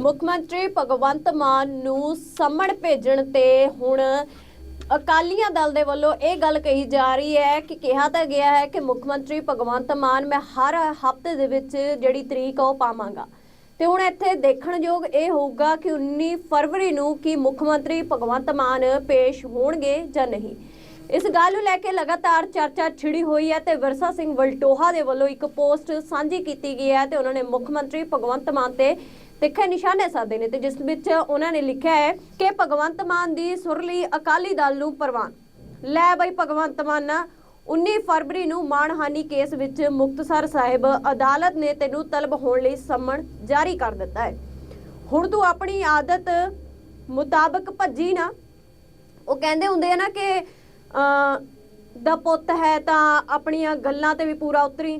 ਮੁੱਖ ਮੰਤਰੀ ਭਗਵੰਤ ਮਾਨ ਨੂੰ ਸਮਣ ਭੇਜਣ ਤੇ ਹੁਣ ਅਕਾਲੀਆਂ ਦਲ ਦੇ ਵੱਲੋਂ ਇਹ ਗੱਲ ਕਹੀ ਜਾ ਰਹੀ ਹੈ ਕਿ ਕਿਹਾ ਤਾਂ ਗਿਆ ਹੈ ਕਿ ਮੁੱਖ ਮੰਤਰੀ ਭਗਵੰਤ ਮਾਨ, ਮੈਂ ਹਰ ਹਫ਼ਤੇ ਦੇ ਵਿੱਚ ਜਿਹੜੀ ਤਰੀਕ ਆ ਉਹ ਪਾਵਾਂਗਾ। ਤੇ ਹੁਣ ਇੱਥੇ ਦੇਖਣਯੋਗ ਇਹ ਹੋਊਗਾ ਕਿ 19 ਫਰਵਰੀ ਨੂੰ ਕੀ ਮੁੱਖ ਮੰਤਰੀ ਭਗਵੰਤ ਮਾਨ ਪੇਸ਼ ਹੋਣਗੇ ਜਾਂ ਨਹੀਂ। ਇਸ ਗੱਲ ਨੂੰ ਲੈ ਕੇ ਲਗਾਤਾਰ ਚਰਚਾ ਛਿੜੀ ਹੋਈ ਹੈ ਤੇ ਵਿਰਸਾ ਸਿੰਘ ਵਲਟੋਹਾ ਦੇ ਵੱਲੋਂ ਇੱਕ ਪੋਸਟ ਸਾਂਝੀ ਕੀਤੀ ਗਈ ਹੈ ਤੇ ਉਹਨਾਂ ਨੇ ਮੁੱਖ ਮੰਤਰੀ ਭਗਵੰਤ ਮਾਨ ਤੇ ਤਿੱਖੇ ਨਿਸ਼ਾਨੇ ਸਾਧੇ ਨੇ ਤੇ ਜਿਸ ਵਿੱਚ ਉਹਨਾਂ ਨੇ ਲਿਖਿਆ ਹੈ ਕਿ ਭਗਵੰਤ ਮਾਨ ਦੀ ਸੁਰਲੀ ਅਕਾਲੀ ਦਲ ਨੂੰ ਪ੍ਰਵਾਨ। ਲੈ ਬਈ ਭਗਵੰਤ ਮਾਨ 19 ਫਰਵਰੀ ਨੂੰ ਮਾਣਹਾਨੀ ਕੇਸ ਵਿੱਚ ਮੁਕਤਸਰ ਸਾਹਿਬ ਅਦਾਲਤ ਨੇ ਤੈਨੂੰ ਤਲਬ ਹੋਣ ਲਈ ਸੰਮਣ ਜਾਰੀ ਕਰ ਦਿੱਤਾ ਹੈ। ਹੁਣ ਤੂੰ ਆਪਣੀ ਆਦਤ ਮੁਤਾਬਕ ਭੱਜੀ ਨਾ। ਉਹ ਕਹਿੰਦੇ ਹੁੰਦੇ ਆ ਨਾ ਕਿ ਅ ਦਾ ਪੁੱਤ ਹੈ ਤਾਂ ਆਪਣੀਆਂ ਗੱਲਾਂ ਤੇ ਵੀ ਪੂਰਾ ਉਤਰੀ।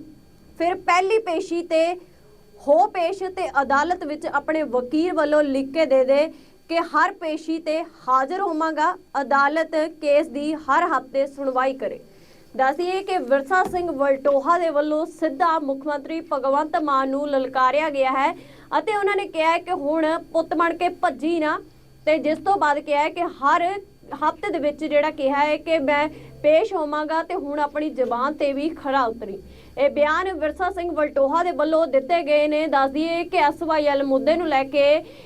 ਫਿਰ ਪਹਿਲੀ ਪੇਸ਼ੀ ਤੇ ਹੋ ਪੇਸ਼ ਤੇ ਅਦਾਲਤ ਵਿੱਚ ਆਪਣੇ ਵਕੀਲ ਵੱਲੋਂ ਲਿਖ ਕੇ ਦੇ ਦੇ ਕਿ ਹਰ ਪੇਸ਼ੀ ਤੇ ਹਾਜ਼ਰ ਹੋਵਾਂਗਾ, ਅਦਾਲਤ ਕੇਸ ਦੀ ਹਰ ਹਫ਼ਤੇ ਸੁਣਵਾਈ ਕਰੇ। ਦੱਸੀਏ ਕਿ ਵਿਰਸਾ ਸਿੰਘ ਵਲਟੋਹਾ ਦੇ ਵੱਲੋਂ ਸਿੱਧਾ ਮੁੱਖ ਮੰਤਰੀ ਭਗਵੰਤ ਮਾਨ ਨੂੰ ਲਲਕਾਰਿਆ ਗਿਆ ਹੈ ਅਤੇ ਉਹਨਾਂ ਨੇ ਕਿਹਾ ਹੈ ਕਿ ਹੁਣ ਪੁੱਤ ਬਣ ਕੇ ਭੱਜੀ ਨਾ, ਤੇ ਜਿਸ ਤੋਂ ਬਾਅਦ ਕਿਹਾ ਹੈ ਕਿ ਹਰ ਹਫ਼ਤੇ ਦੇ ਵਿੱਚ ਜਿਹੜਾ ਕਿਹਾ ਹੈ ਕਿ ਮੈਂ ਪੇਸ਼ ਹੋਵਾਂਗਾ ਤੇ ਹੁਣ ਆਪਣੀ ਜ਼ਬਾਨ ਤੇ ਵੀ ਖਰਾ ਉਤਰੀ। ਇਹ ਬਿਆਨ ਵਿਰਸਾ ਸਿੰਘ ਵਲਟੋਹਾ ਦੇ ਵੱਲੋਂ ਦਿੱਤੇ ਗਏ ਨੇ। ਦੱਸ ਦਈਏ ਕਿ ਐਸਵਾਈਐਲ ਮੁੱਦੇ ਨੂੰ ਲੈ ਕੇ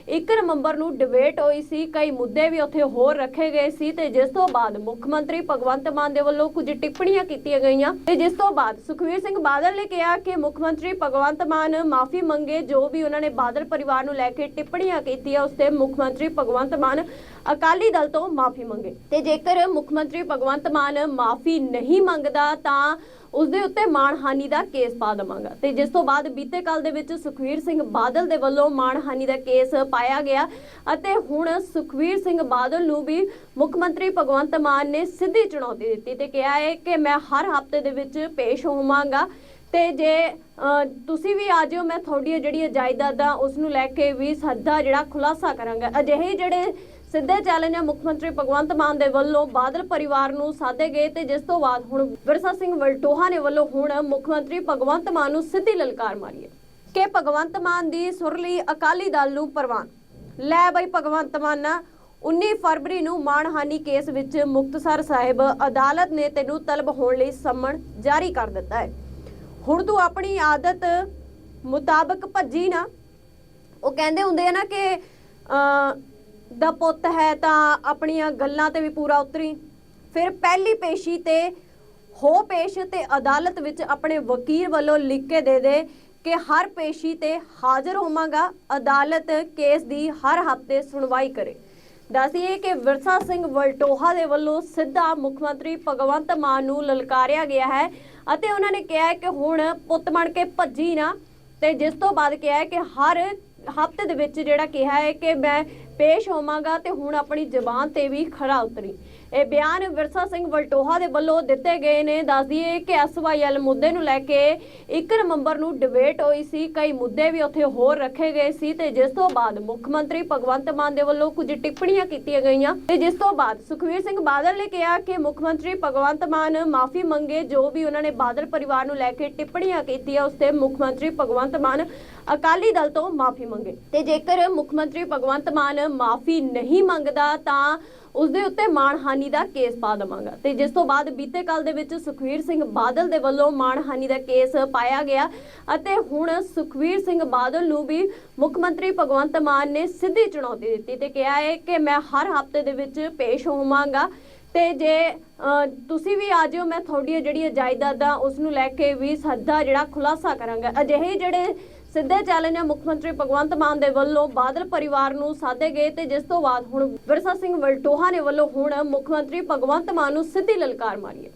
1 ਨਵੰਬਰ ਨੂੰ ਡਿਬੇਟ ਹੋਈ ਸੀ। ਕਈ ਮੁੱਦੇ ਵੀ ਉੱਥੇ ਹੋਰ ਰੱਖੇ ਗਏ ਸੀ ਤੇ ਜਿਸ ਤੋਂ ਬਾਅਦ ਮੁੱਖ ਮੰਤਰੀ ਭਗਵੰਤ ਮਾਨ ਦੇ ਵੱਲੋਂ ਕੁਝ ਟਿੱਪਣੀਆਂ ਕੀਤੀਆਂ ਗਈਆਂ। ਤੇ ਜਿਸ ਤੋਂ ਬਾਅਦ ਸੁਖਵੀਰ ਸਿੰਘ ਬਾਦਲ ਨੇ ਕਿਹਾ ਕਿ ਮੁੱਖ ਮੰਤਰੀ ਭਗਵੰਤ ਮਾਨ ਮਾਫੀ ਮੰਗੇ, ਜੋ ਵੀ ਉਹਨਾਂ ਨੇ ਬਾਦਲ ਪਰਿਵਾਰ ਨੂੰ ਲੈ ਕੇ ਟਿੱਪਣੀਆਂ ਕੀਤੀਆਂ, ਉਸ ਤੇ ਮੁੱਖ ਮੰਤਰੀ ਭਗਵੰਤ ਮਾਨ ਅਕਾਲੀ ਦਲ ਤੋਂ ਮਾਫੀ ਮੰਗੇ। ਤੇ ਜੇਕਰ ਮੁੱਖ ਮੰਤਰੀ ਭਗਵੰਤ ਮਾਨ ਮਾਫੀ ਨਹੀਂ ਮੰਗਦਾ ਤਾਂ ਉਸ ਦੇ ਉੱਤੇ ਮਾਣਹਾਨੀ ਦਾ ਕੇਸ ਪਾ ਦਵਾਂਗਾ। ਤੇ ਜਿਸ ਤੋਂ ਬਾਅਦ ਬੀਤੇ ਕੱਲ ਦੇ ਵਿੱਚ ਸੁਖਵੀਰ ਸਿੰਘ ਬਾਦਲ ਦੇ ਵੱਲੋਂ ਮਾਣਹਾਨੀ ਦਾ ਕੇਸ ਪਾਇਆ ਗਿਆ ਅਤੇ ਹੁਣ ਸੁਖਵੀਰ ਸਿੰਘ ਬਾਦਲ ਨੂੰ ਵੀ ਮੁੱਖ ਮੰਤਰੀ ਭਗਵੰਤ ਮਾਨ ਨੇ ਸਿੱਧੀ ਚੁਣੌਤੀ ਦਿੱਤੀ ਤੇ ਕਿਹਾ ਹੈ ਕਿ ਮੈਂ ਹਰ ਹਫ਼ਤੇ ਦੇ ਵਿੱਚ ਪੇਸ਼ ਹੋਵਾਂਗਾ। ਤੇ ਜੇ ਅ, ਤੁਸੀਂ ਵੀ ਆ ਜਿਓ ਮੈਂ ਤੁਹਾਡੀਆਂ ਜਿਹੜੀਆਂ ਜਾਇਦਾਦਾਂ ਉਸ ਨੂੰ ਲੈ ਕੇ ਵੀ ਸੱਦਾ ਜਿਹੜਾ ਖੁਲਾਸਾ ਕਰਾਂਗਾ। ਅਜਿਹੇ ਜਿਹੜੇ ਸਿੱਧੇ ਚੈਲੰਜ ਆ ਮੁੱਖ ਮੰਤਰੀ ਭਗਵੰਤ ਮਾਨ ਦੇ ਵੱਲੋਂ ਬਾਦਲ ਪਰਿਵਾਰ ਨੂੰ ਸਾਦੇ ਗਏ ਤੇ ਜਿਸ ਤੋਂ ਬਾਅਦ ਹੁਣ ਵਿਰਸਾ ਸਿੰਘ ਵਲਟੋਹਾ ਨੇ ਵੱਲੋਂ ਹੁਣ ਮੁੱਖ ਮੰਤਰੀ ਭਗਵੰਤ ਮਾਨ ਨੂੰ ਸਿੱਧੀ ਲਲਕਾਰ ਮਾਰੀ ਹੈ ਕਿ ਭਗਵੰਤ ਮਾਨ ਦੀ ਸੁਰਲੀ ਅਕਾਲੀ ਦਲ ਨੂੰ ਪ੍ਰਵਾਨ। ਲੈ ਬਈ ਭਗਵੰਤ ਮਾਨ 19 ਫਰਵਰੀ ਨੂੰ ਮਾਣਹਾਨੀ ਕੇਸ ਵਿੱਚ ਮੁਕਤਸਰ ਸਾਹਿਬ ਅਦਾਲਤ ਨੇ ਤੈਨੂੰ ਤਲਬ ਹੋਣ ਲਈ ਸੰਮਣ ਜਾਰੀ ਕਰ ਦਿੱਤਾ ਹੈ। ਹੁਣ ਤੂੰ ਆਪਣੀ ਆਦਤ ਮੁਤਾਬਕ ਭੱਜੀ ਨਾ। ਉਹ ਕਹਿੰਦੇ ਹੁੰਦੇ ਆ ਨਾ ਕਿ ਅ ਦਾ ਪੁੱਤ ਹੈ ਤਾਂ ਆਪਣੀਆਂ ਗੱਲਾਂ ਤੇ ਵੀ ਪੂਰਾ ਉਤਰੀ। ਫਿਰ ਪਹਿਲੀ ਪੇਸ਼ੀ ਤੇ ਹੋ ਪੇਸ਼ ਤੇ ਅਦਾਲਤ ਵਿੱਚ ਆਪਣੇ ਵਕੀਲ ਵੱਲੋਂ ਲਿਖ ਕੇ ਦੇ ਦੇ ਕਿ ਹਰ ਪੇਸ਼ੀ ਤੇ ਹਾਜ਼ਰ ਹੋਵਾਂਗਾ, ਅਦਾਲਤ ਕੇਸ ਦੀ ਹਰ ਹਫ਼ਤੇ ਸੁਣਵਾਈ ਕਰੇ। ਦੱਸੀਏ ਕਿ ਵਿਰਸਾ ਸਿੰਘ ਵਲਟੋਹਾ ਦੇ ਵੱਲੋਂ ਸਿੱਧਾ ਮੁੱਖ ਮੰਤਰੀ ਭਗਵੰਤ ਮਾਨ ਨੂੰ ਲਲਕਾਰਿਆ ਗਿਆ ਹੈ ਅਤੇ ਉਹਨਾਂ ਨੇ ਕਿਹਾ ਕਿ ਹੁਣ ਪੁੱਤ ਬਣ ਕੇ ਭੱਜੀ ਨਾ, ਤੇ ਜਿਸ ਤੋਂ ਬਾਅਦ ਕਿਹਾ ਹੈ ਕਿ ਹਰ ਹਫ਼ਤੇ ਦੇ ਵਿੱਚ ਜਿਹੜਾ ਕਿਹਾ ਹੈ ਕਿ ਮੈਂ ਪੇਸ਼ ਹੋਵਾਂਗਾ ਤੇ ਹੁਣ ਆਪਣੀ ਜ਼ਬਾਨ ਤੇ ਵੀ ਖਰਾ ਉਤਰੀ। ਇਹ ਬਿਆਨ ਵਿਰਸਾ ਸਿੰਘ ਵਲਟੋਹਾ ਦੇ ਵੱਲੋਂ ਦਿੱਤੇ ਗਏ ਨੇ। ਦੱਸ ਦਈਏ ਕਿ ਐਸਵਾਈਐਲ ਮੁੱਦੇ ਨੂੰ ਲੈ ਕੇ 1 ਨਵੰਬਰ ਨੂੰ ਡਿਬੇਟ ਹੋਈ ਸੀ। ਕਈ ਮੁੱਦੇ ਵੀ ਉੱਥੇ ਹੋਰ ਰੱਖੇ ਗਏ ਸੀ ਤੇ ਜਿਸ ਤੋਂ ਬਾਅਦ ਮੁੱਖ ਮੰਤਰੀ ਭਗਵੰਤ ਮਾਨ ਦੇ ਵੱਲੋਂ ਕੁਝ ਟਿੱਪਣੀਆਂ ਕੀਤੀਆਂ ਗਈਆਂ ਤੇ ਜਿਸ ਤੋਂ ਬਾਅਦ ਸੁਖਵੀਰ ਸਿੰਘ ਬਾਦਲ ਨੇ ਕਿਹਾ ਕਿ ਮੁੱਖ ਮੰਤਰੀ ਭਗਵੰਤ ਮਾਨ ਮਾਫੀ ਮੰਗੇ, ਜੋ ਵੀ ਉਹਨਾਂ ਨੇ ਬਾਦਲ ਪਰਿਵਾਰ ਨੂੰ ਲੈ ਕੇ ਟਿੱਪਣੀਆਂ ਕੀਤੀਆਂ, ਉਸ ਤੇ ਮੁੱਖ ਮੰਤਰੀ ਭਗਵੰਤ ਮਾਨ ਅਕਾਲੀ ਦਲ ਤੋਂ ਮਾਫੀ ਮੰਗੇ। ਤੇ ਜੇਕਰ ਮੁੱਖ ਮੰਤਰੀ ਭਗਵੰਤ ਮਾਨ ਮਾਫੀ ਨਹੀਂ ਮੰਗਦਾ, ਤਾਂ ਉਸ ਦੇ ਉੱਤੇ ਮਾਣਹਾਨੀ ਦਾ ਕੇਸ ਪਾ ਦਵਾਂਗਾ। ਤੇ ਜਿਸ ਤੋਂ ਬਾਅਦ ਬੀਤੇ ਕੱਲ ਦੇ ਵਿੱਚ ਸੁਖਵੀਰ ਸਿੰਘ ਬਾਦਲ ਦੇ ਵੱਲੋਂ ਮਾਣਹਾਨੀ ਦਾ ਕੇਸ ਪਾਇਆ ਗਿਆ ਅਤੇ ਹੁਣ ਸੁਖਵੀਰ ਸਿੰਘ ਬਾਦਲ ਨੂੰ ਵੀ ਮੁੱਖ ਮੰਤਰੀ ਭਗਵੰਤ ਮਾਨ ਨੇ ਸਿੱਧੀ ਚੁਣੌਤੀ ਦਿੱਤੀ ਤੇ ਕਿਹਾ ਹੈ ਕਿ ਮੈਂ ਹਰ ਹਫ਼ਤੇ ਦੇ ਵਿੱਚ ਪੇਸ਼ ਹੋਵਾਂਗਾ। ਤੇ ਜੇ ਤੁਸੀਂ ਵੀ ਆ ਜਿਓ, ਮੈਂ ਤੁਹਾਡੀਆਂ ਜਿਹੜੀਆਂ ਜਾਇਦਾਦਾਂ ਉਸ ਨੂੰ ਲੈ ਕੇ ਵੀ ਸੱਦਾ ਜਿਹੜਾ ਖੁਲਾਸਾ ਕਰਾਂਗਾ। ਅਜਿਹੇ ਜਿਹੜੇ ਸਿੱਧੇ ਚੈਲੰਜ ਆ ਮੁੱਖ ਮੰਤਰੀ ਭਗਵੰਤ ਮਾਨ ਦੇ ਵੱਲੋਂ ਬਾਦਲ ਪਰਿਵਾਰ ਨੂੰ ਸਾਦੇ ਗਏ ਤੇ ਜਿਸ ਤੋਂ ਬਾਅਦ ਹੁਣ ਵਿਰਸਾ ਸਿੰਘ ਵਲਟੋਹਾ ਨੇ ਵੱਲੋਂ ਹੁਣ ਮੁੱਖ ਮੰਤਰੀ ਭਗਵੰਤ ਮਾਨ ਨੂੰ ਸਿੱਧੀ ਲਲਕਾਰ ਮਾਰੀ ਹੈ।